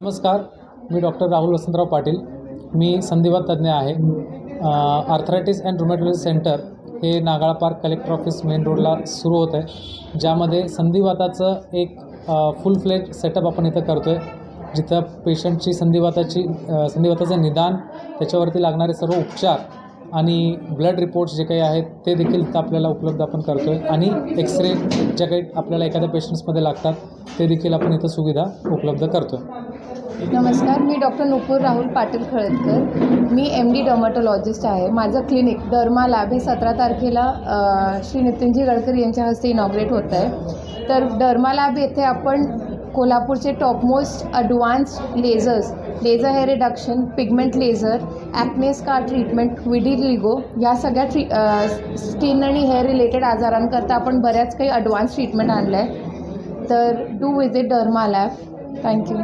नमस्कार मी डॉक्टर राहुल वसंतराव पाटील. मी संधिवात तज्ज्ञ आहे. आर्थरायटिस अँड रुमॅटोलॉजी सेंटर हे Nagal park collector office main रोडला सुरू होत आहे. ज्यामध्ये संधिवाताचं एक फुल फ्लेज सेटअप आपण इथं करतो आहे जिथं पेशंटची संधिवाताची संधिवाताचं निदान त्याच्यावरती लागणारे सर्व उपचार आणि ब्लड रिपोर्ट्स जे काही आहेत ते देखील आपल्याला उपलब्ध आपण करतो आहे आणि एक्सरे ज्या काही आपल्याला एखाद्या पेशंट्समध्ये लागतात ते देखील आपण इथं सुविधा उपलब्ध करतो आहे नमस्कार मी डॉक्टर नुपूर राहुल पाटील खळदकर. मी एम डी डर्माटोलॉजिस्ट आहे. माझं क्लिनिक डर्मा लॅब हे सतरा तारखेला श्री नितीनजी गडकरी यांच्या हस्ते इनॉग्रेट होत आहे तर डर्मा लॅब येथे आपण कोल्हापूरचे topmost advance lasers laser hair reduction pigment laser acne scar treatment vitiligo ह्या सगळ्या ट्री स्किन आणि हेअर रिलेटेड आजारांकरता आपण बऱ्याच काही अडव्हान्स ट्रीटमेंट आणलं आहे तर do visit derma lab thank you